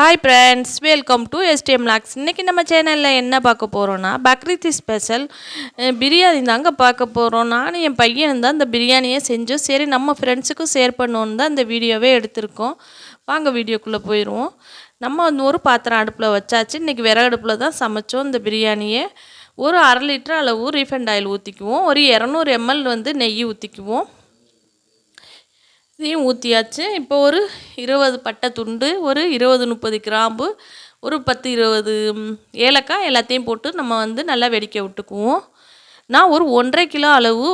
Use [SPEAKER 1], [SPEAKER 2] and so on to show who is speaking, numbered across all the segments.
[SPEAKER 1] Hi friends welcome to STM lakhs இன்றைக்கி நம்ம சேனலில் என்ன பார்க்க போகிறோன்னா பக்ரீத் ஸ்பெஷல் பிரியாணி தாங்க பார்க்க போகிறோம் நானும் என் பையன் தான் இந்த பிரியாணியை செஞ்சோம். சரி நம்ம ஃப்ரெண்ட்ஸுக்கும் ஷேர் பண்ணோன்னு தான் இந்த வீடியோவே எடுத்திருக்கோம். வாங்க வீடியோக்குள்ளே போயிடுவோம் நம்ம வந்து ஒரு பாத்திரம் அடுப்பில் வச்சாச்சு. இன்றைக்கி விறகு அடுப்பில் தான் சமைச்சோம் இந்த பிரியாணியை. ஒரு அரை லிட்டர் அளவு ரீஃபைண்ட் ஆயில் ஊற்றிக்குவோம் ஒரு இரநூறு எம்எல் வந்து நெய் ஊற்றிக்குவோம் இதையும் ஊற்றியாச்சு இப்போ ஒரு இருபது பட்டை துண்டு ஒரு இருபது முப்பது கிராம்பு ஒரு பத்து இருபது ஏலக்காய் எல்லாத்தையும் போட்டு நம்ம வந்து நல்லா வெடிக்க விட்டுக்குவோம். நான் ஒரு ஒன்றரை கிலோ அளவு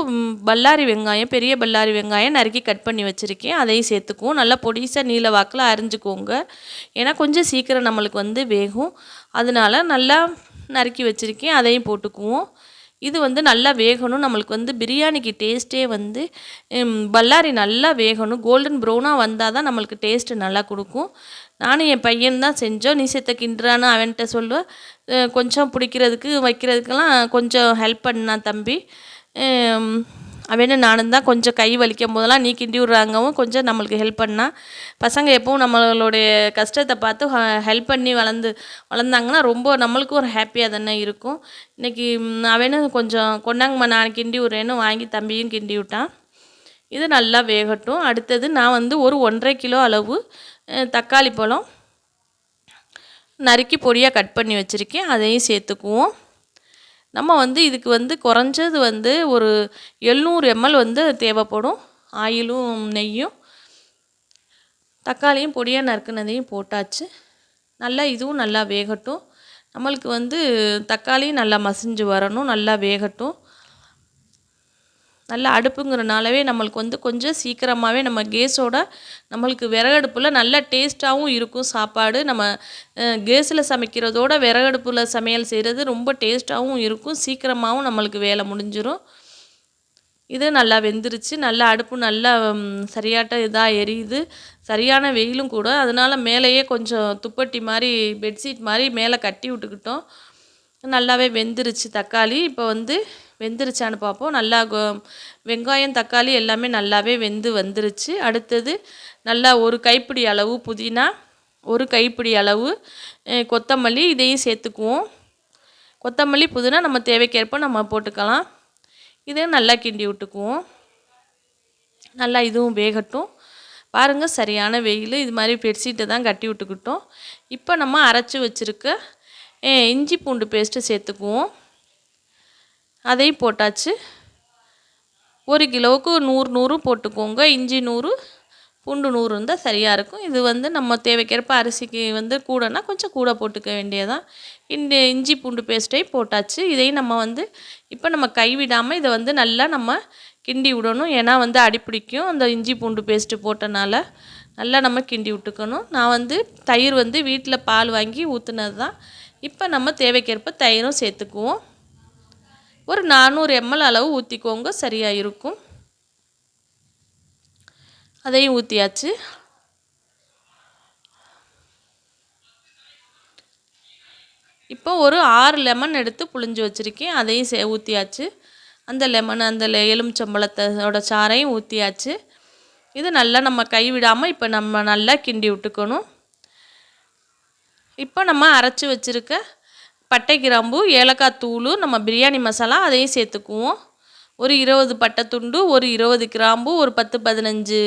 [SPEAKER 1] பல்லாரி வெங்காயம் பெரிய பல்லாரி வெங்காயம் நறுக்கி கட் பண்ணி வச்சுருக்கேன். அதையும் சேர்த்துக்குவோம். நல்லா பொடிசாக நீல வாக்கில் அரிஞ்சுக்கோங்க. ஏன்னா கொஞ்சம் சீக்கிரம் நம்மளுக்கு வந்து வேகும். அதனால நல்லா நறுக்கி வச்சுருக்கேன். அதையும் போட்டுக்குவோம். இது வந்து நல்லா வேகணும். நம்மளுக்கு வந்து பிரியாணிக்கு டேஸ்ட்டே வந்து பல்லாரி நல்லா வேகணும். கோல்டன் ப்ரௌனாக வந்தால் தான் நம்மளுக்கு டேஸ்ட்டு நல்லா கொடுக்கும். நானும் என் பையன் தான் செஞ்சோம். நீ சேர்த்த கிண்டுறான்னு அவன்கிட்ட சொல்லுவேன் கொஞ்சம் பிடிக்கிறதுக்கு வைக்கிறதுக்கெல்லாம் கொஞ்சம் ஹெல்ப் பண்ணான் தம்பி. ஹம், நானும் தான் கொஞ்சம் கை வலிக்கும் போதெல்லாம் நீ கிண்டி விட்றாங்கவும் கொஞ்சம் நம்மளுக்கு ஹெல்ப் பண்ணால் பசங்க எப்பவும் நம்மளுடைய கஷ்டத்தை பார்த்து ஹெல்ப் பண்ணி வளர்ந்து வளர்ந்தாங்கன்னா ரொம்ப நம்மளுக்கும் ஒரு ஹாப்பியாக தானே இருக்கும். இன்றைக்கி அவனும் கொஞ்சம் கொண்டாங்கம்மா நான் கிண்டி விட்றேன்னு வாங்கி தம்பியும் கிண்டி விட்டான். இது நல்லா வேகட்டும். அடுத்தது நான் வந்து ஒரு ஒன்றரை கிலோ அளவு தக்காளி பழம் நறுக்கி பொடியாக கட் பண்ணி வச்சுருக்கேன். அதையும் சேர்த்துக்குவோம். நம்ம வந்து இதுக்கு வந்து குறைஞ்சது வந்து ஒரு எழுநூறு எம்எல் வந்து தேவைப்படும். ஆயிலும் நெய்யும். தக்காளியும் பொடியாக நறுக்குனதையும் போட்டாச்சு. நல்லா இதுவும் நல்லா வேகட்டும். நம்மளுக்கு வந்து தக்காளியும் நல்லா மசிஞ்சு வரணும். நல்லா வேகட்டும். நல்லா அடுப்புங்கிறனாலவே நம்மளுக்கு வந்து கொஞ்சம் சீக்கிரமாகவே நம்ம கேஸோட நம்மளுக்கு விறகடுப்பில் நல்ல டேஸ்ட்டாகவும் இருக்கும். சாப்பாடு நம்ம கேஸில் சமைக்கிறதோட விறகடுப்பில் சமையல் செய்கிறது ரொம்ப டேஸ்ட்டாகவும் இருக்கும். சீக்கிரமாகவும் நம்மளுக்கு வேலை முடிஞ்சிடும் இது நல்லா வெந்துருச்சு. நல்லா அடுப்பு நல்லா சரியாட்ட இதாக எரியுது. சரியான வெயிலும் கூட. அதனால் மேலேயே கொஞ்சம் துப்பட்டி மாதிரி பெட்ஷீட் மாதிரி மேலே கட்டி விட்டுக்கிட்டோம். நல்லாவே வெந்துருச்சு தக்காளி. இப்போ வந்து வெந்துருச்சான்னு பார்ப்போம். நல்லா வெங்காயம் தக்காளி எல்லாமே நல்லாவே வெந்து வந்துருச்சு. அடுத்தது நல்லா ஒரு கைப்பிடி அளவு புதினா ஒரு கைப்பிடி அளவு கொத்தமல்லி இதையும் சேர்த்துக்குவோம். கொத்தமல்லி புதினா நம்ம தேவைக்கேற்ப நம்ம போட்டுக்கலாம். இதையும் நல்லா கிண்டி விட்டுக்குவோம். நல்லா இதுவும் வேகட்டும். பாருங்கள் சரியான வெயில். இது மாதிரி பெட்ஷீட்டை தான் கட்டி விட்டுக்கிட்டோம். இப்போ நம்ம அரைச்சி வச்சுருக்க இஞ்சி பூண்டு பேஸ்ட்டு சேர்த்துக்குவோம். அதையும் போட்டாச்சு. ஒரு கிலோவுக்கு நூறு நூறும் போட்டுக்கோங்க. இஞ்சி நூறு பூண்டு நூறு இருந்தால் சரியாக இருக்கும். இது வந்து நம்ம தேவைக்கேற்ப அரிசிக்கு வந்து கூடனா கொஞ்சம் கூட போட்டுக்க வேண்டியதான் இந்த இஞ்சி பூண்டு பேஸ்ட்டையும் போட்டாச்சு. இதையும் நம்ம வந்து இப்போ நம்ம கைவிடாமல் இதை வந்து நல்லா நம்ம கிண்டி விடணும். ஏன்னா வந்து அடிப்பிடிக்கும் அந்த இஞ்சி பூண்டு பேஸ்ட்டு போட்டனால நல்லா நம்ம கிண்டி விட்டுக்கணும். நான் வந்து தயிர் வந்து வீட்டில் பால் வாங்கி ஊற்றுனது தான் இப்போ நம்ம தேவைக்கேற்ப தயிரும் சேர்த்துக்குவோம். ஒரு நானூறு எம்எல் அளவு ஊற்றிக்கோங்க சரியாக இருக்கும். அதையும் ஊற்றியாச்சு இப்போ ஒரு ஆறு லெமன் எடுத்து புழிஞ்சு வச்சுருக்கேன் அதையும் சே ஊற்றியாச்சு அந்த லெமன் அந்த எலுமிச்சம்பழத்தோட சாறையும் ஊற்றியாச்சு இது நல்லா நம்ம கைவிடாமல் இப்போ நம்ம நல்லா கிண்டி விட்டுக்கணும். இப்போ நம்ம அரைச்சி வச்சுருக்க பட்டை கிராம்பு ஏலக்காய் தூள் நம்ம பிரியாணி மசாலா அதையும் சேர்த்துக்குவோம். ஒரு இருபது பட்டை துண்டு ஒரு இருபது கிராம்பு ஒரு பத்து பதினஞ்சு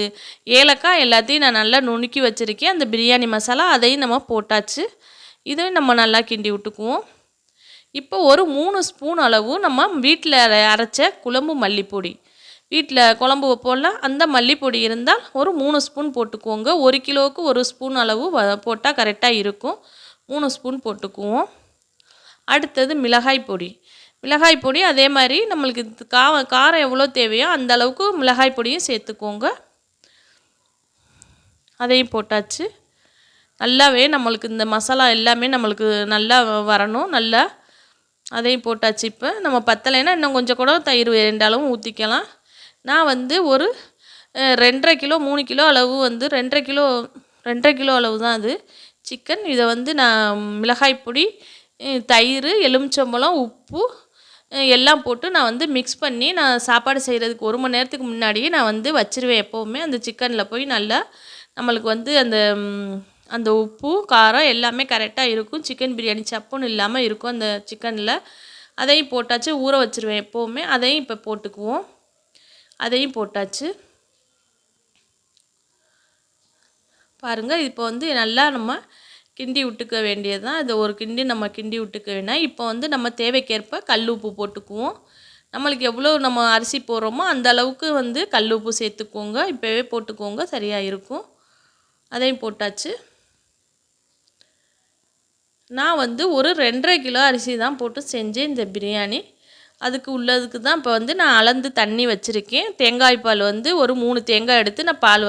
[SPEAKER 1] ஏலக்காய் எல்லாத்தையும் நான் நல்லா நுணுக்கி வச்சுருக்கேன். அந்த பிரியாணி மசாலா அதையும் நம்ம போட்டாச்சு. இதையும் நம்ம நல்லா கிண்டி விட்டுக்குவோம். இப்போ ஒரு மூணு ஸ்பூன் அளவு நம்ம வீட்டில் அரைச்ச குழம்பு மல்லிப்பொடி. வீட்டில் குழம்பு போடலாம் அந்த மல்லிப்பொடி இருந்தால் ஒரு மூணு ஸ்பூன் போட்டுக்குவோங்க ஒரு கிலோவுக்கு ஒரு ஸ்பூன் அளவு போட்டால் கரெக்டாக இருக்கும். மூணு ஸ்பூன் போட்டுக்குவோம். அடுத்தது மிளகாய் பொடி. மிளகாய் பொடி அதே மாதிரி நம்மளுக்கு கா காரம் எவ்வளோ தேவையோ அந்த அளவுக்கு மிளகாய் பொடியும் சேர்த்துக்கோங்க. அதையும் போட்டாச்சு. நல்லாவே நம்மளுக்கு இந்த மசாலா எல்லாமே நம்மளுக்கு நல்லா வரணும் நல்லா. அதையும் போட்டாச்சு இப்போ. நம்ம பத்தலைன்னா இன்னும் கொஞ்சம் கூட தயிர் ரெண்டு ஊற்றிக்கலாம் நான் வந்து ஒரு ரெண்டரை கிலோ மூணு கிலோ அளவு வந்து ரெண்டரை கிலோ ரெண்டரை கிலோ அளவு தான் அது. சிக்கன் இதை வந்து நான் மிளகாய் பொடி தயிர் எலுமிச்சம்பழம் உப்பு எல்லாம் போட்டு நான் வந்து மிக்ஸ் பண்ணி நான் சாப்பாடு செய்கிறதுக்கு ஒரு மணி நேரத்துக்கு முன்னாடியே நான் வந்து வச்சிருவேன் எப்போவுமே. அந்த சிக்கனில் போய் நல்லா நம்மளுக்கு வந்து அந்த அந்த உப்பு காரம் எல்லாமே கரெக்டாக இருக்கும். சிக்கன் பிரியாணி சப்புன்னு இல்லாமல் இருக்கும் அந்த சிக்கனில். அதையும் போட்டாச்சு ஊற வச்சுருவேன் எப்போவுமே. அதையும் இப்போ போட்டுக்குவோம். அதையும் போட்டாச்சு. பாருங்கள் இப்போ வந்து நல்லா நம்ம கிண்டி விட்டுக்க வேண்டியது தான் இதை ஒரு கிண்டி நம்ம கிண்டி விட்டுக்க வேணாம் இப்போ வந்து நம்ம தேவைக்கேற்ப கல் உப்பு போட்டுக்குவோம். நம்மளுக்கு எவ்வளோ நம்ம அரிசி போடுறோமோ அந்த அளவுக்கு வந்து கல் உப்பு சேர்த்துக்கோங்க. இப்போவே போட்டுக்கோங்க. சரியாக இருக்கும். அதையும் போட்டாச்சு. நான் வந்து ஒரு ரெண்டரை கிலோ அரிசி தான் போட்டு செஞ்சேன் இந்த பிரியாணி. அதுக்கு உள்ளதுக்கு தான் இப்போ வந்து நான் அளந்து தண்ணி வச்சுருக்கேன். தேங்காய் பால் வந்து ஒரு மூணு தேங்காய் எடுத்து நான் பால்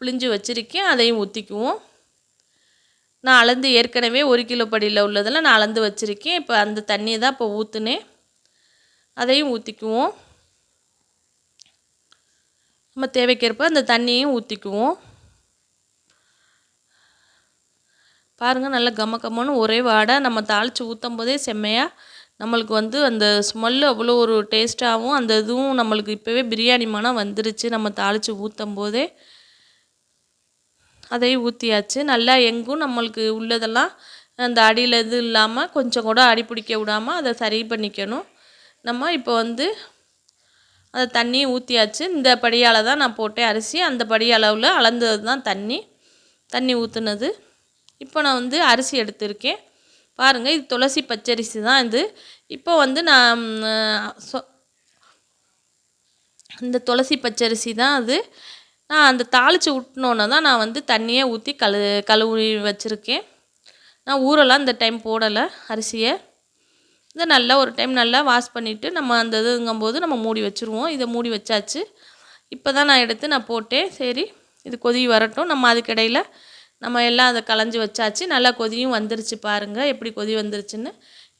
[SPEAKER 1] பிழிஞ்சு வச்சுருக்கேன். அதையும் ஊற்றிக்குவோம் நான் அளந்து ஏற்கனவே ஒரு கிலோ படியில் உள்ளதெல்லாம் நான் அளந்து வச்சுருக்கேன். இப்போ அந்த தண்ணியை தான் இப்போ ஊற்றுனேன் அதையும் ஊற்றிக்குவோம் நம்ம தேவைக்கேற்ப அந்த தண்ணியையும் ஊற்றிக்குவோம் பாருங்கள் நல்லா கம கம்மன்னு ஒரே வாடை. நம்ம தாளித்து ஊற்றும் போதே செம்மையாக நம்மளுக்கு வந்து அந்த ஸ்மெல்லு அவ்வளோ ஒரு டேஸ்ட்டாகவும் அந்த இதுவும் நம்மளுக்கு இப்போவே பிரியாணி மனம் வந்துருச்சு. நம்ம தாளித்து ஊற்றும் போதே. அதையும் ஊற்றியாச்சு நல்லா எங்கும் நம்மளுக்கு உள்ளதெல்லாம் அந்த அடியில் இது இல்லாமல் கொஞ்சம் கூட அடி பிடிக்க விடாமல் அதை சரி பண்ணிக்கணும். நம்ம இப்போ வந்து அந்த தண்ணியை ஊற்றியாச்சு இந்த படியால் தான் நான் போட்டேன் அரிசி. அந்த படி அளவில் அளந்தது தான் தண்ணி. தண்ணி ஊற்றுனது இப்போ நான் வந்து அரிசி எடுத்திருக்கேன். பாருங்கள் இது துளசி பச்சரிசி தான் இது. இப்போ வந்து நான் சொ இந்த துளசி பச்சரிசி தான் அது. நான் அந்த தாளித்து விட்னோன்னே தான் நான் வந்து தண்ணியை ஊற்றி கழு கழுவி வச்சுருக்கேன். நான் ஊரெல்லாம் இந்த டைம் போடலை அரிசியை. இதை நல்லா ஒரு டைம் நல்லா வாஷ் பண்ணிவிட்டு நம்ம அந்த இதுங்கும்போது நம்ம மூடி வச்சுருவோம். இதை மூடி வச்சாச்சு. இப்போ தான் நான் எடுத்து நான் போட்டேன். சரி இது கொதி வரட்டும். நம்ம அதுக்கிடையில் நம்ம எல்லாம் அதை களைஞ்சி வச்சாச்சு. நல்லா கொதியும் வந்துருச்சு பாருங்கள் எப்படி கொதி வந்துருச்சுன்னு.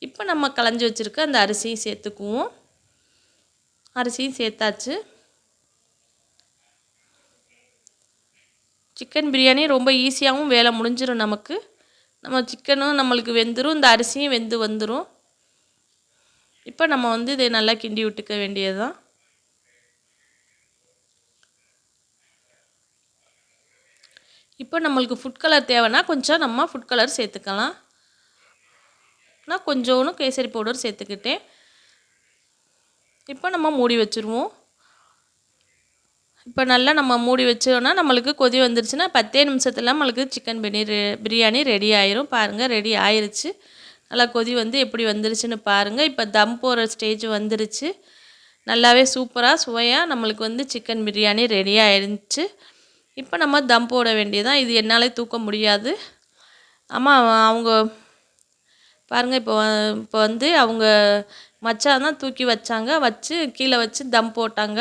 [SPEAKER 1] இப்போ நம்ம களைஞ்சி வச்சுருக்க அந்த அரிசியும் சேர்த்துக்குவோம். அரிசியும் சேர்த்தாச்சு. சிக்கன் பிரியாணி ரொம்ப ஈஸியாகவும் வேலை முடிஞ்சிடும் நமக்கு. நம்ம சிக்கனும் நம்மளுக்கு வெந்துடும் இந்த அரிசியும் வெந்து வந்துடும் இப்போ நம்ம வந்து இதை நல்லா கிண்டி விட்டுக்க வேண்டியது தான் இப்போ நம்மளுக்கு ஃபுட் கலர் தேவைன்னா கொஞ்சம் நம்ம ஃபுட் கலர் சேர்த்துக்கலாம். நான் கொஞ்சோன்னு கேசரி பவுடர் சேர்த்துக்கிட்டேன். இப்போ நம்ம மூடி வச்சுருவோம். இப்போ நல்லா நம்ம மூடி வச்சோன்னா நம்மளுக்கு கொதி வந்துருச்சுன்னா பத்தே நிமிஷத்தில் நம்மளுக்கு சிக்கன் பிரியாணி பிரியாணி ரெடி ஆயிரும். பாருங்கள் ரெடி ஆயிருச்சு. நல்லா கொதி வந்து எப்படி வந்துருச்சுன்னு பாருங்கள் இப்போ தம் போகிற ஸ்டேஜ் வந்துருச்சு. நல்லாவே சூப்பராக சுவையாக நம்மளுக்கு வந்து சிக்கன் பிரியாணி ரெடி ஆயிருந்துச்சு. இப்போ நம்ம தம் போட வேண்டியதான் இது என்னாலே தூக்க முடியாது. ஆமாம் அவங்க பாருங்கள் இப்போ இப்போ வந்து அவங்க மச்சான் தான் தூக்கி வச்சாங்க. வச்சு கீழே வச்சு தம் போட்டாங்க.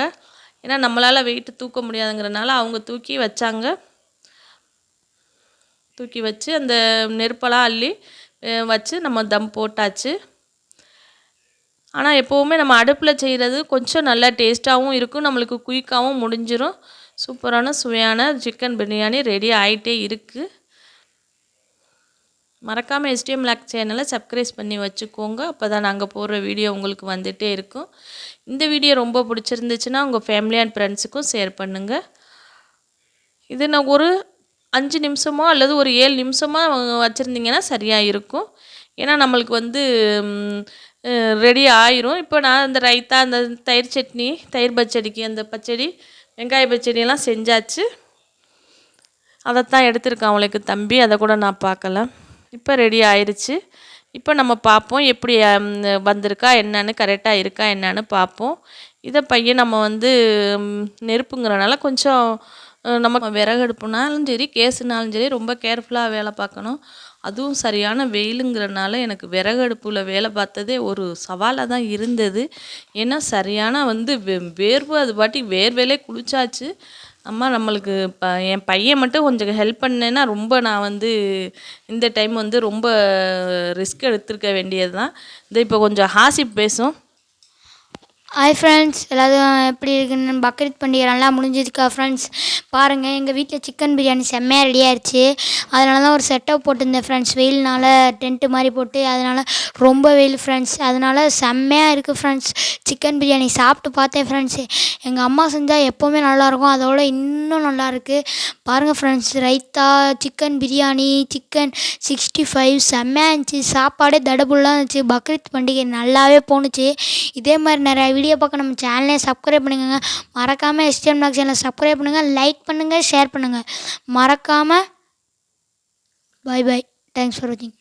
[SPEAKER 1] ஏன்னா நம்மளால் வெயிட்டு தூக்க முடியாதுங்கிறனால அவங்க தூக்கி வச்சாங்க. தூக்கி வச்சு அந்த நெருப்பெல்லாம் அள்ளி வச்சு நம்ம தம் போட்டாச்சு. ஆனால் எப்போவுமே நம்ம அடுப்பில் செய்கிறது கொஞ்சம் நல்லா டேஸ்ட்டாகவும் இருக்கும். நம்மளுக்கு குயிக்காகவும் முடிஞ்சிடும் சூப்பரான சுவையான சிக்கன் பிரியாணி ரெடி ஆகிட்டே இருக்குது மறக்காமல் எஸ்டிஎம் லாக் சேனலை சப்ஸ்கிரைப் பண்ணி வச்சுக்கோங்க. அப்போ தான் நாங்கள் போடுற வீடியோ உங்களுக்கு வந்துகிட்டே இருக்கும். இந்த வீடியோ ரொம்ப பிடிச்சிருந்துச்சுன்னா உங்கள் ஃபேமிலி அண்ட் ஃப்ரெண்ட்ஸுக்கும் ஷேர் பண்ணுங்கள் இது நான் ஒரு அஞ்சு நிமிஷமோ அல்லது ஒரு ஏழு நிமிஷமாக வச்சுருந்தீங்கன்னா சரியாக இருக்கும். ஏன்னா நம்மளுக்கு வந்து ரெடி ஆயிரும். இப்போ நான் அந்த ரைத்தா அந்த தயிர் சட்னி தயிர் பச்சடிக்கு அந்த பச்சடி வெங்காய பச்சடியெல்லாம் செஞ்சாச்சு. அதைத்தான் எடுத்திருக்கேன் அவளுக்கு தம்பி. அதை கூட நான் பார்க்கல. இப்போ ரெடி ஆயிடுச்சு இப்போ நம்ம பார்ப்போம் எப்படி வந்திருக்கா என்னன்னு கரெக்டாக இருக்கா என்னன்னு பார்ப்போம் இதை பையன் நம்ம வந்து நெருப்புங்கிறனால கொஞ்சம் நம்ம விறகடுப்புனாலும் சரி கேஸுனாலும் சரி ரொம்ப கேர்ஃபுல்லாக வேலை பார்க்கணும். அதுவும் சரியான வெயிலுங்கிறனால எனக்கு விறகடுப்பில் வேலை பார்த்ததே ஒரு சவாலாக தான் இருந்தது. ஏன்னா சரியான வந்து வேர்வை அது பாட்டி வேர்வையிலே குளிச்சாச்சு. அம்மா நம்மளுக்கு ப என் பையன் மட்டும் கொஞ்சம் ஹெல்ப் பண்ணேன்னா ரொம்ப நான் வந்து இந்த டைம் வந்து ரொம்ப ரிஸ்க் எடுத்திருக்க வேண்டியது தான் இந்த இப்போ கொஞ்சம் ஹாசிப் பேசும்.
[SPEAKER 2] ஹாய் ஃப்ரெண்ட்ஸ் எல்லோரும் எப்படி இருக்குன்னு பக்ரீத் பண்டிகை நல்லா முடிஞ்சதுக்கா ஃப்ரெண்ட்ஸ் பாருங்கள் எங்கள் வீட்டில் சிக்கன் பிரியாணி செம்மையாக ரெடி ஆயிடுச்சு அதனால தான் ஒரு செட்டப் போட்டிருந்தேன் ஃப்ரெண்ட்ஸ் வெயில்னால டென்ட்டு மாதிரி போட்டு அதனால் ரொம்ப வெயில் ஃப்ரெண்ட்ஸ் அதனால் செம்மையாக இருக்குது ஃப்ரெண்ட்ஸ் சிக்கன் பிரியாணி சாப்பிட்டு பார்த்தேன் ஃப்ரெண்ட்ஸ் எங்கள் அம்மா செஞ்சால் எப்போவுமே நல்லாயிருக்கும் அதோட இன்னும் நல்லாயிருக்கு பாருங்கள் friends raita chicken biryani chicken sixty five செம்மையாக இருந்துச்சு. சாப்பாடே தடபுல்லாக இருந்துச்சு. பக்ரீத் பண்டிகை நல்லாவே போணுச்சு. இதே மாதிரி நிறையா வீடியோ பார்க்க நம்ம சேனலே சப்ஸ்கிரைப் பண்ணுங்க. மறக்காமல் எஸ்டிஎம் டாக் சேனலை சப்ஸ்கிரைப் பண்ணுங்கள் லைக் பண்ணுங்கள் ஷேர் பண்ணுங்கள் மறக்காமல் பாய் பாய் தேங்க்ஸ் ஃபார் வாட்சிங்